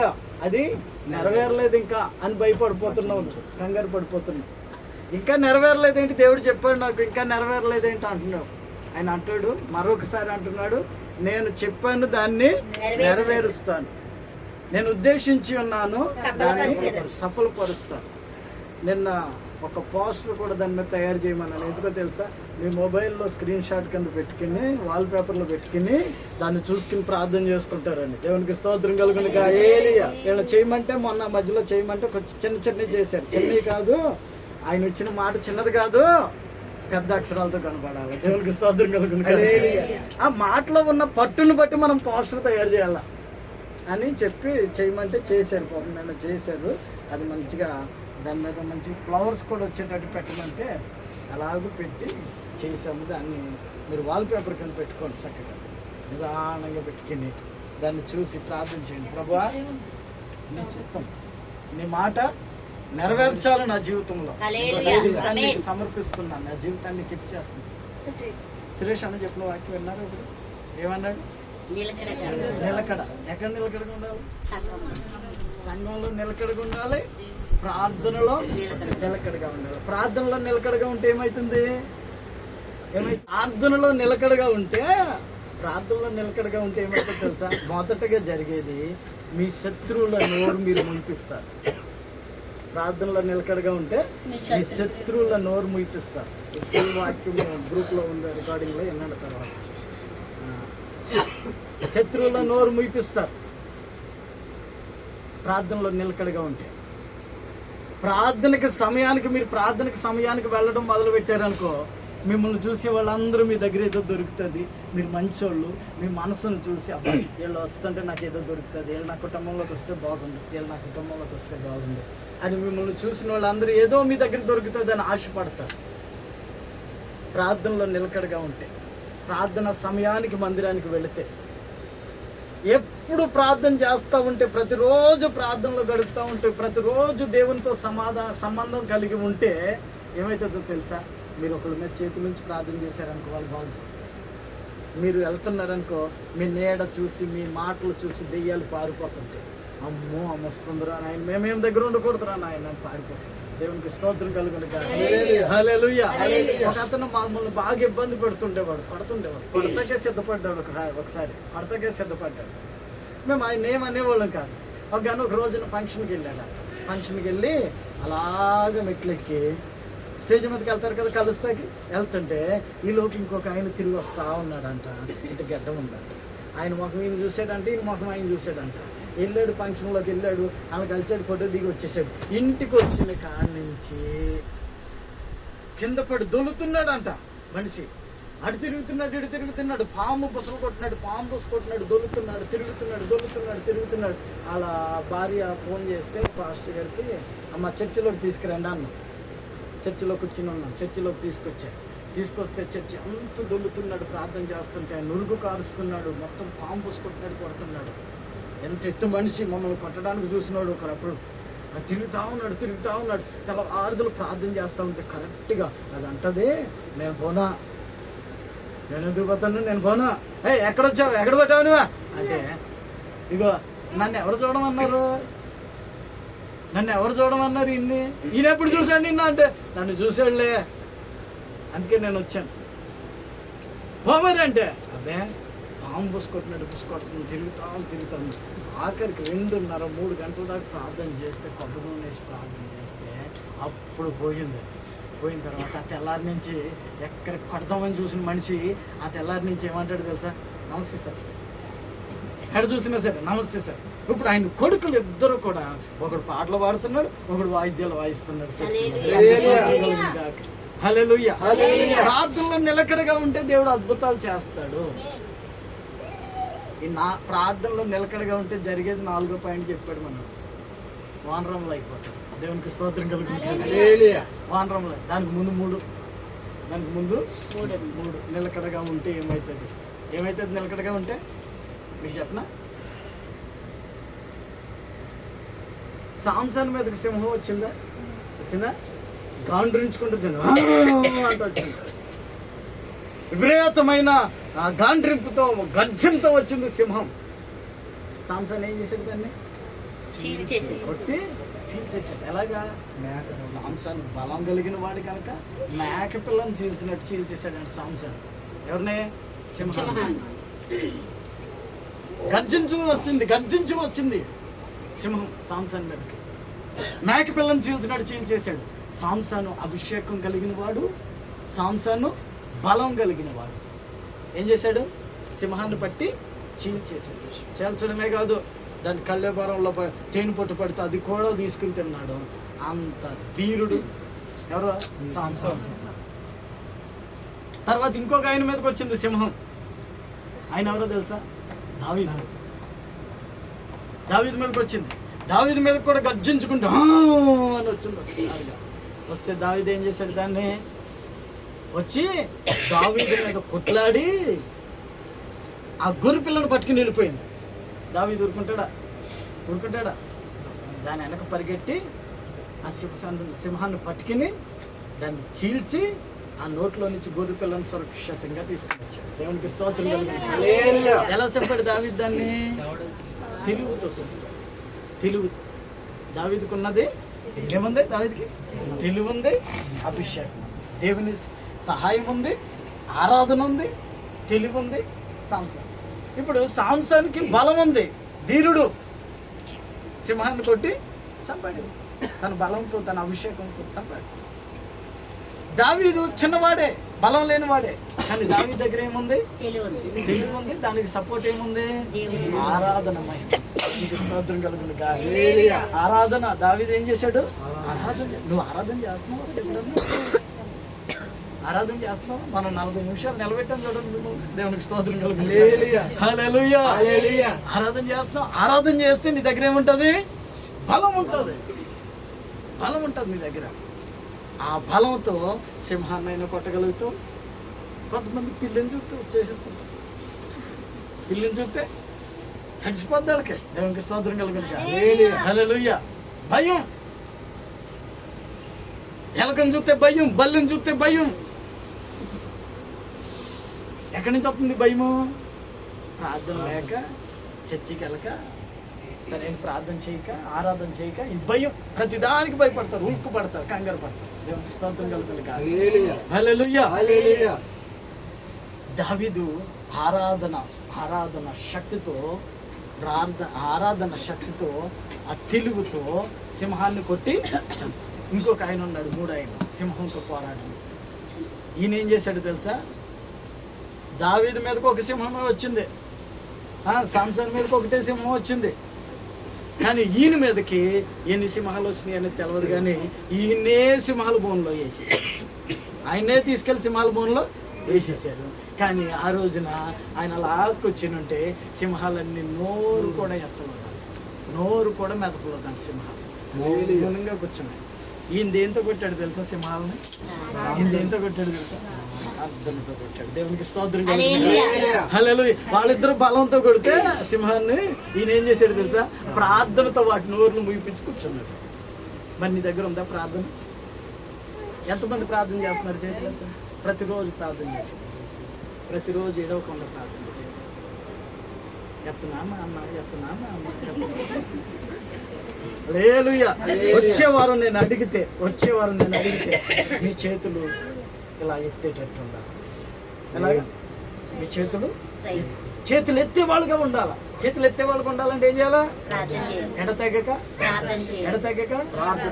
మాట అది నెరవేరలేదు ఇంకా అని భయపడిపోతున్నావు కంగారు పడిపోతున్నావు ఇంకా నెరవేరలేదు ఏంటి దేవుడు చెప్పాడు నాకు ఇంకా నెరవేరలేదు ఏంటి అంటున్నావు ఆయన అంటాడు మరొకసారి అంటున్నాడు నేను చెప్పాను దాన్ని నెరవేరుస్తాను. నేను ఉద్దేశించి ఉన్నాను దాన్ని సఫలపరుస్తాను. నిన్న ఒక పోస్టర్ కూడా దాని మీద తయారు చేయమన్నాను. ఎందుకో తెలుసా? మీ మొబైల్లో స్క్రీన్ షాట్ కింద పెట్టుకుని వాల్ పేపర్లో పెట్టుకుని దాన్ని చూసుకుని ప్రార్థన చేసుకుంటారండి దేవునికి స్తోత్రం కలుగుని ఏలియా వీళ్ళు చేయమంటే మొన్న మధ్యలో చేయమంటే కొంచెం చిన్న చిన్నవి చేశారు. చిన్నవి కాదు ఆయన ఇచ్చిన మాట చిన్నది కాదు పెద్ద అక్షరాలతో కనపడాలి. దేవునికి స్తోత్రం కలుగుని ఆ మాటలో ఉన్న పట్టును బట్టి మనం పోస్టర్ తయారు చేయాలి అని చెప్పి చేయమంటే చేశారు. పాపం నిన్న చేశారు. అది మంచిగా దాని మీద మంచి ఫ్లవర్స్ కూడా వచ్చేటట్టు పెట్టమంటే అలాగూ పెట్టి చేసాము. దాన్ని మీరు వాల్ పేపర్ కింద పెట్టుకోండి చక్కగా. నిదానంగా పెట్టుకుని దాన్ని చూసి ప్రార్థన చేయండి. ప్రభా నీ చిత్తం నీ మాట నెరవేర్చాలి నా జీవితంలో. జీవితాన్ని సమర్పిస్తున్నాను. నా జీవితాన్ని కిట్ చేస్తాను. సురేష్ అన్న చెప్పిన వాక్యం విన్నారు ఇప్పుడు? ఏమన్నాడు? నిలకడ. ఎక్కడ నిలకడగా ఉండాలి. సంఘంలో నిలకడగా ఉండాలి. ప్రార్థనలో నిలకడ. నిలకడగా ఉండాలి. ప్రార్థనలో నిలకడగా ఉంటే ఏమైతుంది? ఏమై ప్రార్థనలో నిలకడగా ఉంటే ప్రార్థనలో నిలకడగా ఉంటే ఏమవుతుందో తెలుసా? మొదటగా జరిగేది మీ శత్రువుల నోరు మీరు మునిపిస్తారు. ప్రార్థనలో నిలకడగా ఉంటే మీ శత్రువుల నోరు ముయిపిస్తారు వాక్యం గ్రూప్లో ఉంది రికార్డింగ్లో ఎన్నడ తర్వాత. శత్రువుల నోరు ముయిపిస్తారు ప్రార్థనలో నిలకడగా ఉంటే. ప్రార్థనకి సమయానికి మీరు ప్రార్థనకి సమయానికి వెళ్ళడం మొదలు పెట్టారనుకో మిమ్మల్ని చూసి వాళ్ళందరూ మీ దగ్గర ఏదో దొరుకుతుంది. మీరు మంచోళ్ళు మీ మనసును చూసి అబ్బా వీళ్ళు వస్తుంటే నాకు ఏదో దొరుకుతుంది. వీళ్ళు నా కుటుంబంలోకి వస్తే బాగుంది వీళ్ళు నా కుటుంబంలోకి వస్తే బాగుంది అని మిమ్మల్ని చూసిన వాళ్ళందరూ ఏదో మీ దగ్గర దొరుకుతుంది అని ఆశపడతారు. ప్రార్థనలో నిలకడగా ఉంటే ప్రార్థన సమయానికి మందిరానికి వెళితే ఎప్పుడు ప్రార్థన చేస్తూ ఉంటే ప్రతిరోజు ప్రార్థనలో గడుపుతూ ఉంటే ప్రతిరోజు దేవునితో సమాధాన సంబంధం కలిగి ఉంటే ఏమవుతుందో తెలుసా? మీరు ఒకరి మీద చేతుల నుంచి ప్రార్థన చేశారనుకో వాళ్ళు బాగుంటుంది మీరు వెళ్తున్నారనుకో మీ నీడ చూసి మీ మాటలు చూసి దెయ్యాలు పారిపోతుంటాయి. అమ్మో అమ్మ వస్తుందిరా నాయన మేమేం దగ్గర ఉండకూడదురా నాయన అని పారిపోతుంది దేవునికి స్తోత్రం కలుగును హల్లెలూయా. ఒక అతను మమ్మల్ని బాగా ఇబ్బంది పెడుతుండేవాడు పడుతుండేవాడు. కొడతకే సిద్ధపడ్డాడు ఒక ఒకసారి. కొడతకే సిద్ధపడ్డాడు. మేము ఆయన ఏం అనేవాళ్ళం కాదు. ఒక గాను ఒక రోజున ఫంక్షన్కి వెళ్ళాడు ఫంక్షన్కి వెళ్ళి అలాగ మెట్లెక్కి స్టేజ్ మీదకి వెళ్తారు కదా కలుస్తాకి. వెళ్తుంటే ఈలోకి ఇంకొక ఆయన తిరిగి వస్తా ఉన్నాడంట. ఇంత గడ్డం ఉందంట. ఆయన ముఖం ఈయన చూసాడంటే ఈయన ముఖం ఆయన చూసాడంట వెళ్ళాడు ఫంక్షన్లోకి వెళ్ళాడు ఆమె కలిసాడు ఫోటో దిగి వచ్చేసాడు. ఇంటికి వచ్చిన కాడి నుంచి కింద పడి దొలుతున్నాడంట మనిషి. అటు తిరుగుతున్నాడు ఇటు తిరుగుతున్నాడు పాము బుసలు కొట్టినాడు పాము బుస కొట్టినాడు దొలుతున్నాడు తిరుగుతున్నాడు దొలుతున్నాడు తిరుగుతున్నాడు. అలా భార్య ఫోన్ చేస్తే పాస్టర్ గారికి అమ్మ చర్చిలోకి తీసుకురండి అన్న. చర్చిలో కూర్చుని ఉన్నాను చర్చిలోకి తీసుకొచ్చాడు తీసుకొస్తే చర్చి అంత దొల్లుతున్నాడు ప్రార్థన చేస్తుంటే నురుగు కారుస్తున్నాడు మొత్తం పాము పూసుకుంటున్నాడు కొడుతున్నాడు. ఎంత ఎత్తు మనిషి మమ్మల్ని కొట్టడానికి చూసినాడు ఒకరప్పుడు తిరుగుతా ఉన్నాడు తిరుగుతా ఉన్నాడు. తెల్ల ఆరుదలు ప్రార్థన చేస్తూ ఉంటే కరెక్ట్గా అది అంటదే నేను పోనా? నేను ఎందుకు పోతాను? నేను పోనా? ఏ ఎక్కడ వచ్చావు ఎక్కడ పోతావు నువ్వు? అంటే ఇగో నన్ను ఎవరు చూడమన్నారు? నన్ను ఎవరు చూడమన్నారు ఇన్ని? ఈయన ఎప్పుడు చూశాడు నిన్న? అంటే నన్ను చూసాడులే అందుకే నేను వచ్చాను. పోమరి అంటే అబ్బే పాము పుసుకొట్టినట్టు పుసుకొట్టుకుని తిరుగుతాను తిరుగుతాను ఆఖరికి రెండున్నర మూడు గంటల దాకా ప్రార్థన చేస్తే కొబ్బరి నూనె వేసి ప్రార్థన చేస్తే అప్పుడు పోయింది. పోయిన తర్వాత ఆ తెల్లారి నుంచి ఎక్కడ కొడతామని చూసిన మనిషి ఆ తెల్లారి నుంచి ఏమంటాడు తెలుసా? నమస్తే సార్. ఎక్కడ చూసినా సరే నమస్తే సార్. ఇప్పుడు ఆయన కొడుకులు ఇద్దరు కూడా ఒకడు పాటలు పాడుతున్నాడు ఒకడు వాయిద్యాలు వాయిస్తున్నాడు. హల్లెలూయా. ప్రార్థనలో నిలకడగా ఉంటే దేవుడు అద్భుతాలు చేస్తాడు. ఈ నా ప్రార్థనలో నిలకడగా ఉంటే జరిగేది నాలుగో పాయింట్ చెప్పాడు మనం వానరంలో అయిపోతాడు దేవునికి స్తోత్రం కలుగుతుంది వానరంలో దానికి ముందు మూడు. దానికి ముందు మూడు. మూడు. నిలకడగా ఉంటే ఏమవుతుంది ఏమవుతుంది నిలకడగా ఉంటే? మీకు చెప్పనా? సాంసన్ మీదకి సింహం వచ్చిందా? వచ్చిందా? గాండ్రించుకుంటూ తిను అంటూ వచ్చింది. విపరీతమైన గాండ్రింపుతో గర్జంతో వచ్చింది సింహం. సాంసన్ ఏం చేశాడు దాన్ని? చీలి కొట్టి చీల్చేసాడు ఎలాగా? సాంసన్ బలం కలిగిన వాడు కనుక మేక పిల్లని చీల్చినట్టు చీల్చేశాడంట సాంసన్ ఎవరిని? సింహాన్ని. గర్జించు వస్తుంది గర్జించు వచ్చింది సింహం సాంసన్ మీదకి. మేక పిల్లని చీల్చినట్టు చీల్చేశాడు సాంసాను అభిషేకం కలిగిన వాడు సాంసాను బలం కలిగిన వాడు. ఏం చేశాడు? సింహాన్ని పట్టి చీల్చేశాడు చీల్చడమే కాదు దాని కళ్ళెబరంలో తేను తేనె పొట్టు పడితే అది కూడా తీసుకుని తిన్నాడు. అంత ధీరుడు. ఎవరు? తర్వాత ఇంకొక ఆయన మీదకి వచ్చింది సింహం. ఆయన ఎవరో తెలుసా? దావీదు. దావీదు మీదకి వచ్చింది. దావీదు మీద కూడా గర్జించుకుంటూ అని వచ్చింది ఒకసారిగా వస్తే దావీదు ఏం చేశాడు? దాన్ని వచ్చి దావీదు మీద కొట్లాడి ఆ గొర్రె పిల్లను పట్టుకుని వెళ్ళిపోయింది. దావీదు ఊరుకుంటాడా? ఊరుకుంటాడా? దాని వెనక పరిగెట్టి ఆ సింహ సింహాన్ని పట్టుకుని దాన్ని చీల్చి ఆ నోట్లో నుంచి గొర్రె పిల్లని సురక్షితంగా తీసుకుని వచ్చాడు దేవునికి స్తోత్రం. ఎలా చెప్పాడు దావీద్ దాన్ని? తెలుగుతో తెలుగుతో దావీదుకు ఉన్నది ఏముంది? దావీదికి? తెలుగు ఉంది. అభిషేకం. దేవుని సహాయం ఉంది ఆరాధన ఉంది తెలుగు ఉంది సాంసం ఇప్పుడు సాంసానికి బలం ఉంది ధీరుడు సింహాన్ని కొట్టి చంపాడు. తన బలంతో తన అభిషేకంతో చంపాడు. దావీదు చిన్నవాడే బలం లేనివాడే. కానీ దావీ దగ్గర ఏముంది? తెలివి ఉంది తెలివి దానికి సపోర్ట్ ఏముంది? ఆరాధన నీకు స్తోత్రం కలుగును. ఆరాధన. దావీదు ఏం చేశాడు? ఆరాధన. నువ్వు ఆరాధన చేస్తున్నావు? ఆరాధన చేస్తున్నావు మనం నలభై నిమిషాలు నిలబెట్టాం చూడండి. దేవునికి స్తోత్రం. ఆరాధన చేస్తున్నావు ఆరాధన చేస్తే నీ దగ్గర ఏముంటది? బలం ఉంటుంది. బలం ఉంటుంది నీ దగ్గర. ఆ బలంతో సింహాన్నైనా కొట్టగలుగుతావు కొంతమంది పిల్లిని చూస్తే వచ్చేసేసుకుంటారు పిల్లిని చూస్తే తడిచిపోద్ది వాళ్ళకి. దేవునికి స్తోత్రం హల్లెలూయా. భయం. ఎలకని చూస్తే భయం. బల్లిని చూస్తే భయం. ఎక్కడి నుంచి వస్తుంది భయము? ప్రార్థన లేక చర్చికి వెళ్ళక సరైన ప్రార్థన చేయక ఆరాధన చేయక ఈ భయం ప్రతిదానికి భయపడతారు ఉక్కు పడతారు కంగారు పడతారు. దేవునికి స్తోత్రం కలుగుతుంది హల్లెలూయా. దావీదు ఆరాధన ఆరాధన శక్తితో ప్రార్థన ఆరాధన శక్తితో ఆ తెలుగుతో సింహాన్ని కొట్టి. ఇంకొక ఆయన ఉన్నాడు మూడు ఆయన సింహంతో పోరాటం ఈయన ఏం చేశాడు తెలుసా? దావీదు మీదకి ఒక సింహమే వచ్చింది. ఆ, సాంసన్ మీదకి ఒకటే సింహం వచ్చింది. కానీ ఈయన మీదకి ఎన్ని సింహాలు వచ్చినాయి అనేది తెలియదు కానీ ఈయనే సింహాల బోన్లో వేసేసాడు ఆయనే తీసుకెళ్ళి సింహాల బోన్లో వేసేసాడు కానీ ఆ రోజున ఆయన లాక్కొచ్చినుంటే సింహాలన్నీ నోరు కూడా ఎత్తలేదు. నోరు కూడా మెదపలేదు సింహాలు. కూర్చున్నాయి. ఈయన దేంతో కొట్టాడు తెలుసా సింహాలని? ఈయన దేంతో కొట్టాడు తెలుసా? అర్థంతో కొట్టాడు. దేవునికి స్తోత్రం. హలో వాళ్ళిద్దరు బలంతో కొడితే సింహాన్ని ఈయన ఏం చేశాడు తెలుసా? ప్రార్థనతో వాటి నోర్లు ముగిపించి కూర్చున్నాడు. మరి నీ దగ్గర ఉందా ప్రార్థన? ఎంతమంది ప్రార్థన చేస్తున్నారు చేతులు? ప్రతిరోజు ప్రార్థన చేసి ప్రతిరోజు ఏడవకుండా ప్రార్థన చేసి. ఎత్తనామా అమ్మ ఎత్తనామా అమ్మ ఎత్తనా? హల్లెలూయా. వచ్చే వారం నేను అడిగితే వచ్చే వారం నేను అడిగితే మీ చేతులు ఇలా ఎత్తేటట్టు ఉండాలి ఎలాగా? మీ చేతులు? చేతులు ఎత్తేవాళ్ళుగా ఉండాలి? చేతులు ఎత్తేవాళ్ళుగా ఉండాలంటే ఏం చేయాలా? ఎడతెగక ప్రార్థన చేయాలి. ఎడతెగక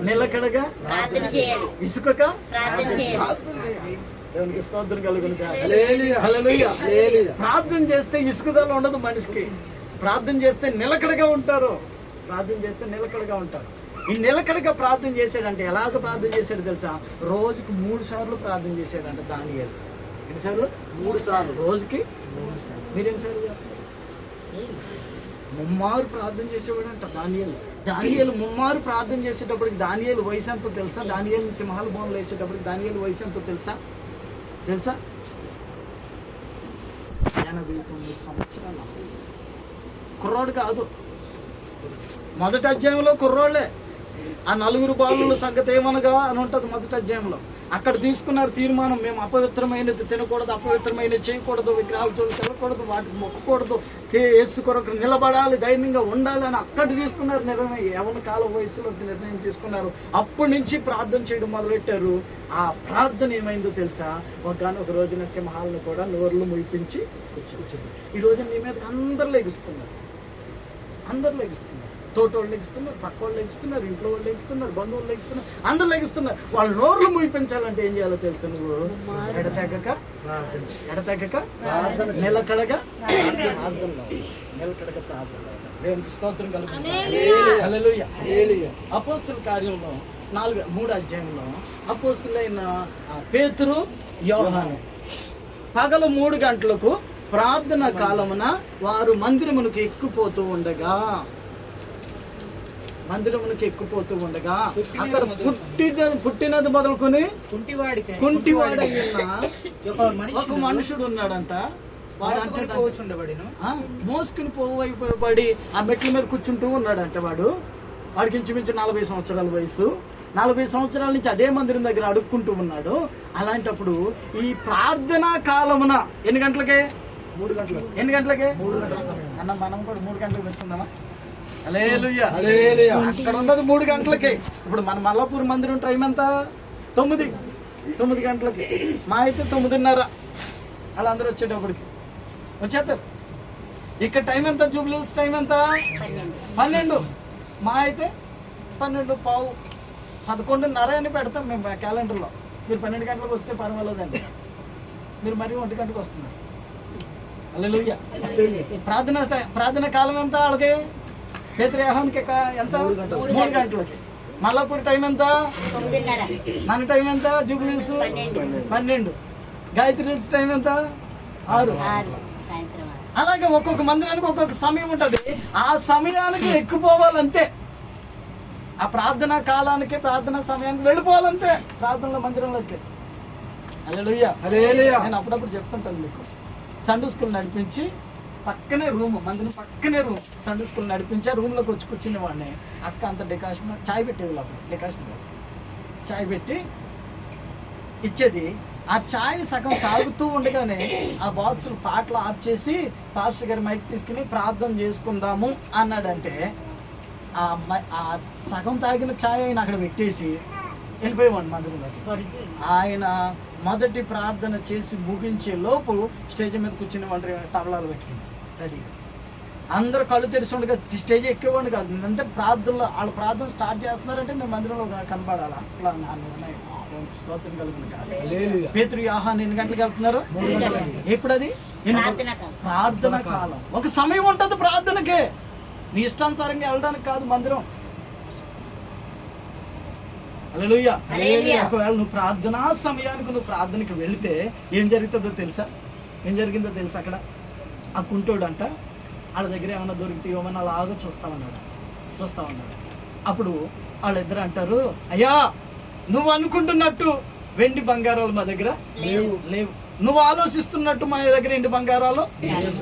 నిలకడగా ప్రార్థన చేయాలి ఇసుకక ప్రార్థన చేయాలి. ప్రార్థన చేయాలి. దేవునికి స్తోత్రం. ప్రార్థన చేస్తే ఇసుకుదల ఉండదు మనిషికి. ప్రార్థన చేస్తే నిలకడగా ఉంటారు. ప్రార్థన చేస్తే నిలకడగా ఉంటారు ఈ నిలకడగా ప్రార్థన చేశాడంటే ఎలాగ ప్రార్థన చేశాడు తెలుసా? రోజుకి మూడు సార్లు ప్రార్థన చేశాడంట దాని ఎన్ని సార్లు? మూడు సార్లు. రోజుకి మీరు ఎన్ని సార్లు చేస్తారు? ముమ్మారు ప్రార్థన చేసేవాడు అంట దానియేలు. దానియేలు ముమ్మారు ప్రార్థన చేసేటప్పటికి దానియేలు వయసు ఎంతో తెలుసా? దానియేలు సింహాల బోన్లు వేసేటప్పటికి దానియేలు వయసు ఎంతో తెలుసా? తెలుసా? ఎనభై తొమ్మిది సంవత్సరాలు. కుర్రోడు కాదు. మొదటి అధ్యాయంలో కుర్రోళ్ళే. ఆ నలుగురు బాలుల సంగతి ఏమనగా అని ఉంటుంది మొదటి అధ్యాయంలో. అక్కడ తీసుకున్నారు తీర్మానం మేము అపవిత్రమైనది తినకూడదు అపవిత్రమైనది చేయకూడదు విగ్రహాలు వెళ్ళకూడదు వాటికి మొక్కకూడదు వేసు కొరకు నిలబడాలి ధైర్యంగా ఉండాలి అని అక్కడ తీసుకున్నారు. నిర్ణయం ఎవరి కాల వయసులో నిర్ణయం తీసుకున్నారు? అప్పటి నుంచి ప్రార్థన చేయడం మొదలెట్టారు? ఆ ప్రార్థన ఏమైందో తెలుసా? ఒక ఒక రోజున సింహాలను కూడా నోర్లు ముయిపించి కూర్చోవచ్చు ఈ రోజు నీ మీద అందరు లెగుస్తున్నారు. అందరు లెగుస్తున్నారు. తోటోళ్ళు లెగిస్తున్నారు పక్క వాళ్ళు లెగిస్తున్నారు ఇంట్లో వాళ్ళు లెగిస్తున్నారు బంధువులు లెగిస్తున్నారు అందరు లెగిస్తున్నారు. వాళ్ళు నోర్లు ముయిపించాలంటే ఏం చేయాలో తెలుసు నువ్వు? ఎడతెగక ఎడతెగక నిలకడగా నిలకడగా ప్రార్థన. దేవునికి స్తోత్రం కలుగుతుంది అపోస్తుల కార్యంలో నాలుగు మూడు అధ్యాయంలో అపోస్తులైన పేతురు యోహాను. పగలు మూడు గంటలకు ప్రార్థన కాలమున వారు మందిరమునకు ఎక్కిపోతూ ఉండగా మందిరమునకు ఎక్కిపోతూ ఉండగా అక్కడ పుట్టిన పుట్టినది మొదలుకొని కుంటివాడైన ఒక మనిషి ఒక మనుషుడు ఉన్నాడంట. వాడు మోసుకొని పోవైపోబడి ఆ మెట్ల మీద కూర్చుంటూ ఉన్నాడంట వాడు. వాడికి ఇంచుమించు నలభై సంవత్సరాల వయసు. నలభై సంవత్సరాల నుంచి అదే మందిరం దగ్గర అడుక్కుంటూ ఉన్నాడు. అలాంటప్పుడు ఈ ప్రార్థనా కాలమున ఎన్ని గంటలకే? మూడు గంటలకు ఎన్ని గంటలకే? మూడు గంటల సమయం. అన్న మనం కూడా మూడు గంటలకు పెట్టుకుందామా. అక్కడ ఉన్నది మూడు గంటలకి. ఇప్పుడు మన మల్లాపూర్ మందిరం టైం ఎంత? తొమ్మిది. తొమ్మిది గంటలకి. మా అయితే తొమ్మిదిన్నర. వాళ్ళందరూ వచ్చేటప్పటికి. వచ్చేస్తారు. ఇక్కడ టైం ఎంత? జూబ్లీస్ టైం ఎంత? పన్నెండు. మా అయితే పన్నెండు పావు. పదకొండున్నర అని పెడతాం మేము క్యాలెండర్లో. మీరు పన్నెండు గంటలకు వస్తే పర్వాలేదండి. మీరు మరీ ఒంటి గంటకు వస్తున్నారు. హల్లెలూయా. ప్రార్థన టై- ప్రార్థన కాలం ఎంత వాళ్ళకి? పేతరేహానికి ఎంత? మూడు గంటలకి మల్లాపూర్ టైం ఎంత? మన టైం ఎంత? జూబ్లీస్ పన్నెండు. గాయత్రి హిల్స్ టైం ఎంత? ఆరు. అలాగే ఒక్కొక్క మందిరానికి ఒక్కొక్క సమయం ఉంటది. ఆ సమయానికి ఎక్కుపోవాలంతే. ఆ ప్రార్థన కాలానికి ప్రార్థన సమయానికి వెళ్ళిపోవాలంతే. ప్రార్థనలో మందిరంలోకి. హల్లెలూయా. నేను అప్పుడప్పుడు చెప్తుంటాను మీకు. సండే స్కూల్ నడిపించి పక్కనే రూమ్ మందిరం పక్కనే రూమ్. సండే స్కూల్ నడిపించే రూమ్లోకి వచ్చి కూర్చునే వాడిని. అక్క అంత డికాషన్ చాయ్ పెట్టేది లోపల డికాషన్ చాయ్ పెట్టి ఇచ్చేది. ఆ చాయ్ సగం తాగుతూ ఉండగానే ఆ బాక్సులు పాటలు ఆఫ్ చేసి పాస్టర్ గారి మైక్ తీసుకుని ప్రార్థన చేసుకుందాము అన్నాడంటే ఆ ఆ సగం తాగిన ఛాయ్ ఆయన అక్కడ పెట్టేసి వెళ్ళిపోయేవాడు మందిరంలోకి ఆయన మొదటి ప్రార్థన చేసి ముగించే లోపు స్టేజ్ మీద కూర్చుని వంట తబలాలు పెట్టుకుంది రెడీగా అందరూ కళ్ళు తెరిచి ఉండగా స్టేజ్ ఎక్కేవాడిని కాదు. అంటే ప్రార్థనలో వాళ్ళు ప్రార్థన స్టార్ట్ చేస్తున్నారంటే నేను మందిరంలో కనపడాలా అట్లా స్తోత్రం కలుగును కాదు. పేతురు ఆహాన్ ఎన్ని గంటలకు వెళ్తున్నారు? ఎప్పుడు అది? ప్రార్థన కాలం. ఒక సమయం ఉంటుంది ప్రార్థనకే. నీ ఇష్టానుసారంగా వెళ్ళడానికి కాదు మందిరం. హల్లెలూయా. హల్లెలూయా. ఒకవేళ నువ్వు ప్రార్థనా సమయానికి నువ్వు ప్రార్థనకి వెళితే ఏం జరుగుతుందో తెలుసా? ఏం జరిగిందో తెలుసా అక్కడ? ఆ కుంటోడు అంట వాళ్ళ దగ్గర ఏమైనా దొరికితే ఏమన్నా అలాగా చూస్తా ఉన్నాడు చూస్తా ఉన్నాడు అప్పుడు వాళ్ళిద్దరు అంటారు అయ్యా నువ్వు అనుకుంటున్నట్టు వెండి బంగారాలు మా దగ్గర లేవు. లేవు. నువ్వు ఆలోచిస్తున్నట్టు మా దగ్గర ఎండి బంగారాలు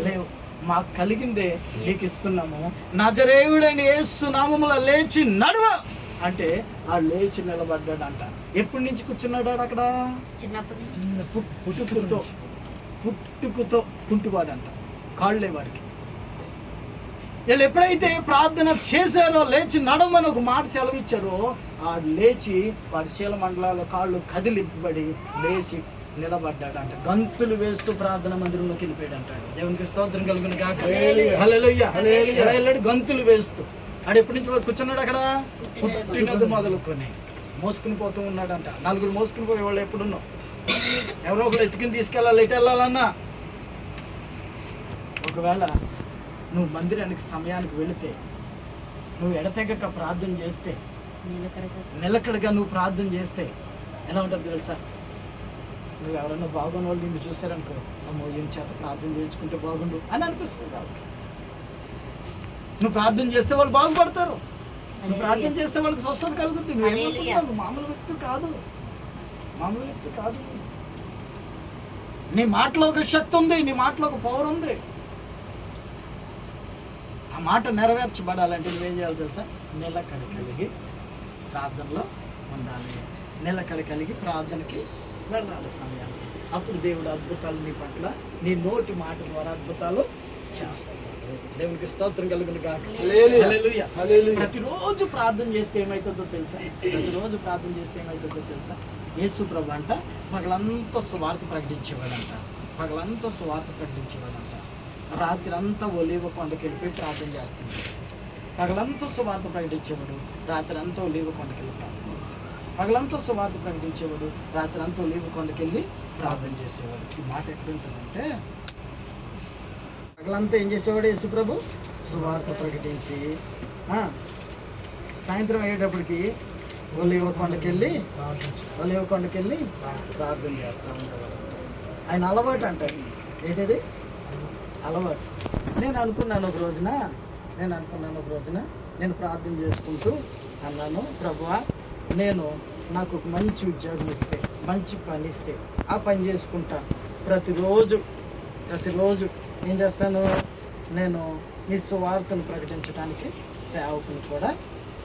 లేవు. మాకు కలిగిందే నీకు ఇస్తున్నాము. నజరేయుడైన యేసు నామముల లేచి నడువ. అంటే ఆ లేచి నిలబడ్డాడంట. ఎప్పటి నుంచి కూర్చున్నాడు అక్కడ? చిన్న పుట్- పుట్టుకతో పుట్టుకతో కుంటువాడంట కాళ్ళే వాడికి. వీళ్ళు ఎప్పుడైతే ప్రార్థన చేశారో లేచి నడమని ఒక మాట సెలవిచ్చారో ఆ లేచి వాడి శీల మండలాల కాళ్ళు కదిలింపబడి లేచి నిలబడ్డాడంట. గంతులు వేస్తూ ప్రార్థన మందిరంలోకి వెళ్ళిపోయాడు అంటాడు దేవునికి స్తోత్రం కలుగును కాక వెళ్ళాడు గంతులు వేస్తూ. ఆడు ఎప్పటి నుంచి కూర్చున్నాడు అక్కడ? పుట్టినది మొదలుకొని. మోసుకుని పోతూ ఉన్నాడంట. నలుగురు మోసుకుని పోయే వాళ్ళు ఎప్పుడున్నావు ఎవరో ఒకరు ఎత్తుకుని తీసుకెళ్ళాలి ఎటు వెళ్ళాలన్నా. ఒకవేళ నువ్వు మందిరానికి సమయానికి వెళితే నువ్వు ఎడతెగక ప్రార్థన చేస్తే నిలకడగా నువ్వు ప్రార్థన చేస్తే ఎలా ఉంటుంది తెలుసా? నువ్వు ఎవరైనా బాగున్న వాళ్ళు నిన్ను చూసారనుకో అమ్మో ఈయన చేత ప్రార్థన చేయించుకుంటే బాగుండు అని అనిపిస్తుంది వాళ్ళకి. నువ్వు ప్రార్థన చేస్తే వాళ్ళు బాగుపడతారు. నువ్వు ప్రార్థన చేస్తే వాళ్ళకి స్వస్థత కలుగుతుంది నువ్వు ఏమనుకుంటున్నావు? నువ్వు మామూలు వ్యక్తి కాదు. మామూలు వ్యక్తి కాదు. నీ మాటలో ఒక శక్తి ఉంది నీ మాటలో ఒక పవర్ ఉంది. ఆ మాట నెరవేర్చబడాలంటే నువ్వేం చేయాలి తెలుసా? నిలకడ కలిగి ప్రార్థనలో ఉండాలి. నిలకడ కలిగి ప్రార్థనకి వెళ్ళాలి సమయానికి. అప్పుడు దేవుడు అద్భుతాలు నీ పట్ల నీ నోటి మాట ద్వారా అద్భుతాలు చేస్తాడు. దేవునికి స్తోత్రం కలుగును కాక. ప్రతిరోజు ప్రార్థన చేస్తే ఏమవుతుందో తెలుసా? ప్రతిరోజు ప్రార్థన చేస్తే ఏమవుతుందో తెలుసా? యేసు ప్రభు అంట పగలంతా సువార్త ప్రకటించేవాడంట. పగలంతా సువార్త ప్రకటించేవాడంట. రాత్రి అంతా ఒలివ కొండకి వెళ్ళిపోయి ప్రార్థన చేస్తుంటాడు పగలంతా సువార్త ప్రకటించేవాడు రాత్రి అంతా ఒలివ కొండకి వెళ్ళి ప్రార్థన పగలంతా సువార్త ప్రకటించేవాడు రాత్రి అంతా ఒలివ కొండకి వెళ్ళి ప్రార్థన చేసేవాడు. ఈ మాట ఎక్కడ పగలంతా ఏం చేసేవాడు యేసుప్రభు సువార్త ప్రకటించి ఆ, సాయంత్రం అయ్యేటప్పటికి ఒలివ కొండకి వెళ్ళి ఒలివ కొండకి వెళ్ళి ప్రార్థన చేస్తూ ఉంటారు ఆయన అలవాటు అంటారు ఏంటిది? అలవాటు. నేను అనుకున్నాను ఒక రోజున నేను అనుకున్నాను ఒక రోజున నేను ప్రార్థన చేసుకుంటూ అన్నాను ప్రభువా నేను నాకు ఒక మంచి ఉద్యోగం ఇస్తే మంచి పని ఇస్తే ఆ పని చేసుకుంటా. ప్రతిరోజు ప్రతిరోజు ఏం చేస్తాను? నేను నీ సువార్తను ప్రకటించడానికి సేవకుని కూడా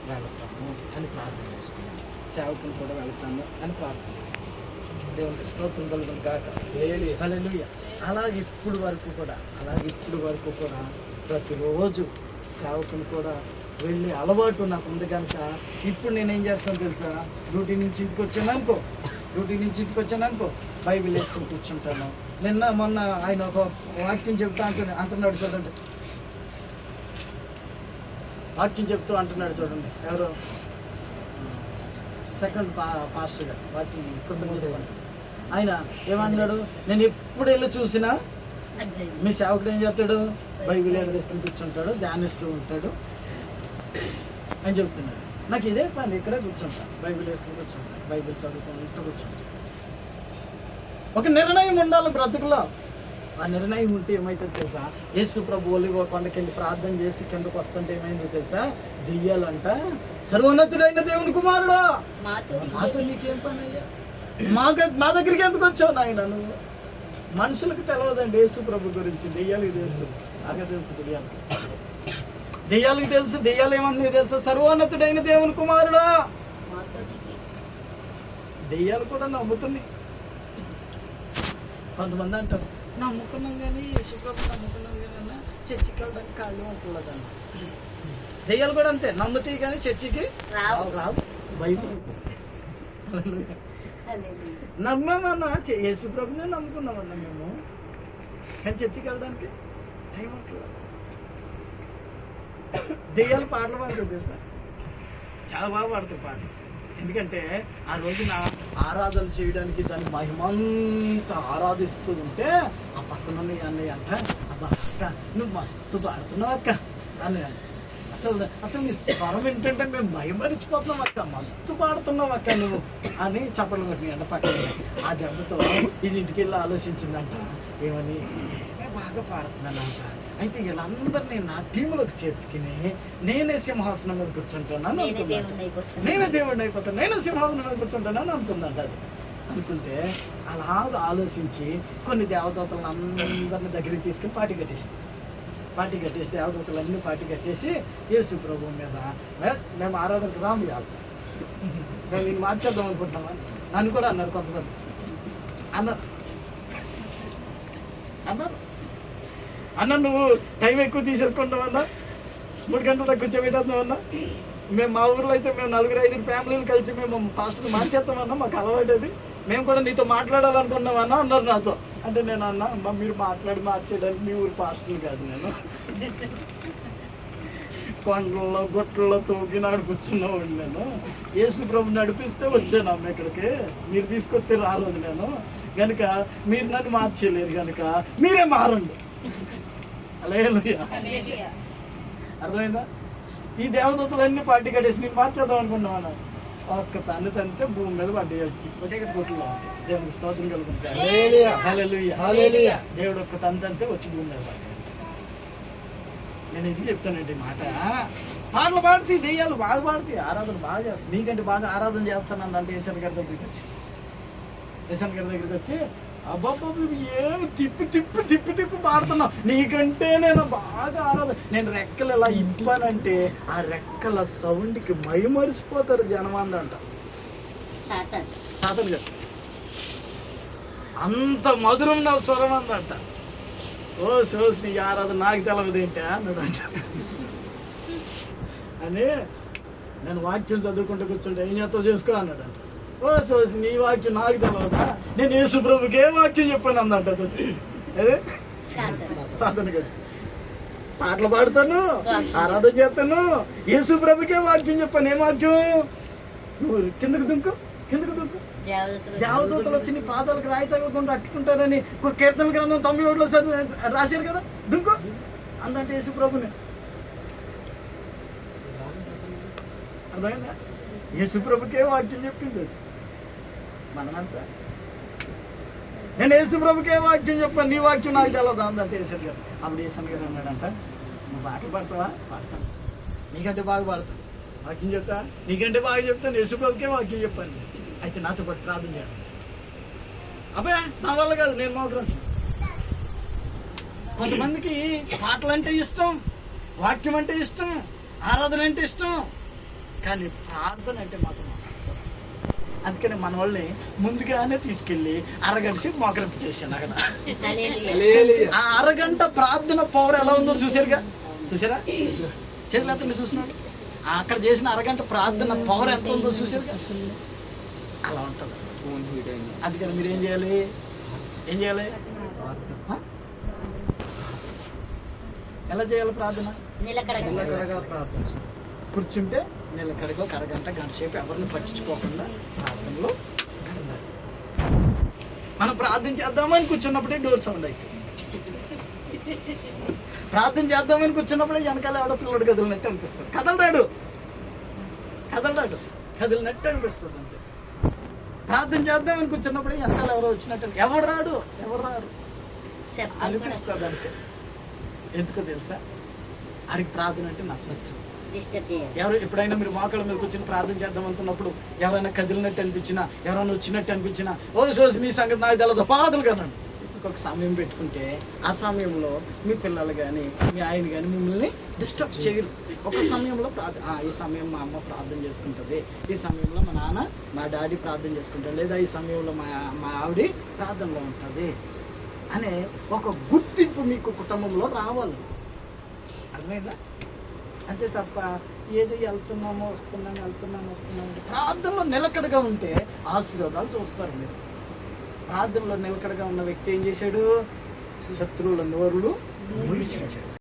వెళ్తాను అని ప్రార్థన చేసుకున్నాను. సేవకుని కూడా వెళ్తాను అని ప్రార్థన దేవునికి స్తోత్రం కలుగును కాక అలాగే ఇప్పుడు వరకు కూడా అలాగే ఇప్పుడు వరకు కూడా ప్రతిరోజు సేవకుని కూడా వెళ్ళి అలవాటు నాకు ఉంది కనుక ఇప్పుడు నేను ఏం చేస్తాను తెలుసా? డ్యూటీ నుంచి ఇంటికి వచ్చాను అనుకో. డ్యూటీ నుంచి ఇంటికి వచ్చాను అనుకో. బైబిల్ వేసుకొని కూర్చుంటాను. నిన్న మొన్న ఆయన ఒక వాక్యం చెప్తా అంటున్నా అంటున్నాడు చూడండి. వాక్యం చెప్తూ అంటున్నాడు చూడండి. ఎవరు? సెకండ్ పా పాస్టర్ గారు. వాక్యం కృతజ్ఞత ఆయన ఏమన్నాడు నేను ఎప్పుడు వెళ్ళి చూసినా మీ సేవకుడు ఏం చేస్తాడు? బైబిల్ ఎదురేసుకుని కూర్చుంటాడు ధ్యానిస్తూ ఉంటాడు అని చెప్తున్నాడు. నాకు ఇదే పని ఇక్కడే కూర్చుంటా. బైబిల్ వేసుకుని కూర్చుంటా బైబిల్ చదువుకుంటూ కూర్చుంటా. ఒక నిర్ణయం ఉండాలి బ్రతుకులో. ఆ నిర్ణయం ఉంటే ఏమైతుంది తెలుసా? యేసు ప్రభు ఒలివ కొండకెళ్ళి ప్రార్థన చేసి కిందకు వస్తుంటే ఏమైందో తెలుసా? దెయ్యాలంట. సర్వోన్నతుడైన దేవుని కుమారుడు. మాతో నీకేం పని అయ్యా మా మా దగ్గరికి ఎందుకు వచ్చావు నాయన నువ్వు? మనుషులకు తెలియదండి యేసు ప్రభు గురించి. దెయ్యాలకు తెలుసు. నాకే తెలుసు దెయ్యాలకు దెయ్యాలకు తెలుసు దెయ్యాలు ఏమన్నా తెలుసు? సర్వోన్నతుడైన దేవుని కుమారుడా. దెయ్యాలు కూడా నమ్ముతున్నాయి. కొంతమంది అంటారు నమ్ముకున్నాం కానీ యేసు ప్రభు నమ్ముకున్నాం కానీ చర్చికి వెళ్ళడానికి కాళ్ళు ఉంటుందన్న దెయ్యాలు కూడా అంతే. నమ్ముతాయి కానీ చర్చికి రావు. రావు. హల్లెలూయా. నమ్మామన్నా? చే- యేసు ప్రభునే నమ్ముకున్నామన్నా మేము. కానీ చర్చికి వెళ్ళడానికి టైం ఉంటుంది దెయ్యాలు పాటలు పాడుతుంది తెలుసా? చాలా బాగా పాడుతాయి పాటలు. ఎందుకంటే ఆ రోజున ఆరాధన చేయడానికి దాని మహిమంతా ఆరాధిస్తూ ఉంటే ఆ పక్కన అన్నయ్య అంట అబ్బా అక్క నువ్వు మస్తు పాడుతున్నావు అక్క అని అసలు అసలు నీ స్వరం వింటుంటే మేము భయమరిచిపోతున్నాం అక్క. మస్తు పాడుతున్నావు అక్క నువ్వు అని చప్పట్లు కొట్టినాయంట పక్కన ఆ దెబ్బతో ఇది ఇంటికి వెళ్ళి ఆలోచించిందంట. ఏమని? బాగా పాడుతున్నానంట అయితే వీళ్ళందరినీ నా టీంలోకి చేర్చుకుని నేనే సింహాసనం మీద కూర్చుంటున్నాను నేనే అనుకున్నాను. నేనే దేవుడిని అయిపోతాను నేను సింహాసనం మీద కూర్చుంటానని అనుకుందంట అది. అనుకుంటే అలాగ ఆలోచించి కొన్ని దేవదూతలను అందరిని దగ్గరికి తీసుకుని పార్టీ కట్టేసింది. పార్టీ కట్టేసి దేవదూతలన్నీ పార్టీ కట్టేసి యేసు ప్రభు మీద మేము ఆరాధనకు రాము చాలు మేము నేను మార్చేద్దాం అనుకుంటున్నామా? నన్ను కూడా అన్నారు కొంతమంది. అన్నారు అన్నారు అన్న నువ్వు టైం ఎక్కువ తీసేసుకుంటావన్నా మూడు గంటల దాకా కూర్చోబెట్టేద్దామన్నా మేము మా ఊర్లో అయితే మేము నలుగురు ఐదుగురు ఫ్యామిలీలు కలిసి మేము పాస్టర్ మార్చేస్తామన్నా మాకు అలవాటు అది. మేము కూడా నీతో మాట్లాడాలనుకున్నామన్నా అన్నారు నాతో. అంటే నేను అన్నా అమ్మా మీరు మాట్లాడి మార్చేయడానికి మీ ఊరు పాస్టర్ కాదు నేను. కొండల్లో గుట్టల్లో తోకినాడు కూర్చున్నవాడు నేను. యేసు ప్రభు నడిపిస్తే వచ్చాను అమ్మ ఇక్కడికి. మీరు తీసుకొస్తే రాలేదు నేను. కనుక మీరు నన్ను మార్చేయలేరు కనుక మీరే మారండి. హల్లెలూయా అర్థమైందా? ఈ దేవదత్తులన్నీ పార్టీ కట్టేసి నేను మార్చేద్దాం అనుకున్నాను ఒక్క తన్ను తంతే భూమి మీద పడ్డాయి వచ్చి చీకటి కొట్టులో దేవునికి స్తోత్రం కలుగుతుంది. దేవుడు ఒక్క తన్ను తంతే వచ్చి భూమి మీద పడ్డాయి నేను ఇది చెప్తానండి మాట? పాటలు పాడుతాయి దెయ్యాలు బాగా పాడుతాయి ఆరాధన బాగా చేస్తాయి నీకంటే బాగా ఆరాధన చేస్తాను అంటే ఏసన్ గారి దగ్గరికి వచ్చి. ఏసన్ గారి దగ్గరికి వచ్చి అబ్బాబాబు ఏమి తిప్పి తిప్పి తిప్పి తిప్పి పాడుతున్నావు? నీకంటే నేను బాగా ఆరాధన నేను రెక్కలు ఇలా ఇప్పానంటే ఆ రెక్కల సౌండ్కి మైమరిసిపోతారు జనం అంట సాతాన్ గారు. అంత మధురం నా స్వరం అందంట. ఓ సోస్ నీ ఆరాధన నాకు తెలవదు ఏంటి అన్నాడు అంట అని నేను వాక్యం చదువుకుంటూ కూర్చుంటే ఏం చేస్తావు చేసుకో అన్నాడు అంట ఓ సోస్ నీ వాక్యం నాకు తెలవదా నేను యేసు ప్రభుకి ఏ వాక్యం చెప్పాను అందంట అది వచ్చి అదే సాధన గారు పాటలు పాడతాను ఆరాధన చేస్తాను. యేసు ప్రభుకే వాక్యం చెప్పాను. ఏ వాక్యం? నువ్వు కిందకు దుంకు కిందకు దుంకు. దేవదూతలు వచ్చి నీ పాదాలకు రాయి తగ్గకుండా అట్టుకుంటారని ఒక కీర్తన గ్రంథం తొమ్మిది ఒకటిలో చదివి రాశారు కదా? దుంకు. అందంటే యేసు ప్రభుని. అర్థమైందా? యేసు ప్రభుకే వాక్యం చెప్పింది. మనమంతా. నేను యేసు ప్రభుకే వాక్యం చెప్పాను నీ వాక్యం నాకు తెలదా అందంటే యేసు గారు అప్పుడు యేసన్ గారు అన్నాడంట నువ్వు పాటలు పాడతావా? పాడతాను. నీకంటే బాగా పాడతాను. వాక్యం చెప్తా నీకంటే బాగా చెప్తాను. యేసు ప్రభుకే వాక్యం చెప్పాను. అయితే నాతో పాటు ప్రార్థన చేయాలి. అబ్బే నా వల్ల కాదు నేను మోకరించు కొంతమందికి పాటలు అంటే ఇష్టం వాక్యం అంటే ఇష్టం ఆరాధన అంటే ఇష్టం కానీ ప్రార్థన అంటే మాత్రం అందుకని మన వాళ్ళని ముందుగానే తీసుకెళ్ళి అరగంట సేపు మోకరింపు చేశాను అక్కడ. హల్లెలూయా. ఆ అరగంట ప్రార్థన పవర్ ఎలా ఉందో చూసారుగా చూసారా చేతులు చూసినాడు ఆ అక్కడ చేసిన అరగంట ప్రార్థన పవర్ ఎంత ఉందో చూసారుగా అలా ఉంటుంది. అందుకని మీరు ఏం చేయాలి? ఏం చేయాలి? ఎలా చేయాలి ప్రార్థన? నిలకడగా ప్రార్థన. కూర్చుంటే నిలకడగా ఒక అరగంట గంట సేపు ఎవరిని పట్టించుకోకుండా ప్రార్థనలో గడపాలి. మనం ప్రార్థన చేద్దామని కూర్చున్నప్పుడే డోర్ సౌండ్ అయితే ప్రార్థన చేద్దామని కూర్చున్నప్పుడే వెనకాల ఎవడో పిల్లడు కదిలినట్టు అనిపిస్తుంది. కదలరాడు. కదలరాడు. కదిలినట్టు అనిపిస్తుంది అంతే. ప్రార్థన చేద్దామని కూర్చున్నప్పుడే వెనకాల ఎవరో వచ్చినట్టు ఎవడు రాడు? ఎవరు రాడు? అనిపిస్తుంది అంతే. ఎందుకో తెలుసా? ఆడికి ప్రార్థన అంటే నచ్చచ్చు ఎవరు ఎప్పుడైనా మీరు మోకాళ్ళ మీద కూర్చొని ప్రార్థన చేద్దాం అనుకున్నప్పుడు ఎవరైనా కదిలినట్టు అనిపించినా ఎవరైనా వచ్చినట్టు అనిపించినా ఓ సోసి నీ సంగతి నాకు తెలదు పాదులు కన్నాడు. ఒక సమయం పెట్టుకుంటే ఆ సమయంలో మీ పిల్లలు కానీ మీ ఆయన కానీ మిమ్మల్ని డిస్టర్బ్ చేయరు. ఒక సమయంలో ప్రార్థన ఆ, ఈ సమయం మా అమ్మ ప్రార్థన చేసుకుంటుంది. ఈ సమయంలో మా నాన్న మా డాడీ ప్రార్థన చేసుకుంటాడు లేదా ఈ సమయంలో మా మా ఆవిడ ప్రార్థనలో ఉంటుంది అనే ఒక గుర్తింపు మీకు కుటుంబంలో రావాలి. అర్థమైందా? అంతే తప్ప ఏదో వెళ్తున్నామో వస్తున్నాము వెళ్తున్నాము వస్తున్నాము అంటే ప్రార్థనలో నిలకడగా ఉంటే ఆశీర్వాదాలు చూస్తారు మీరు. ప్రార్థనలో నిలకడగా ఉన్న వ్యక్తి ఏం చేశాడు? శత్రువుల నోరులు ముగించాడు.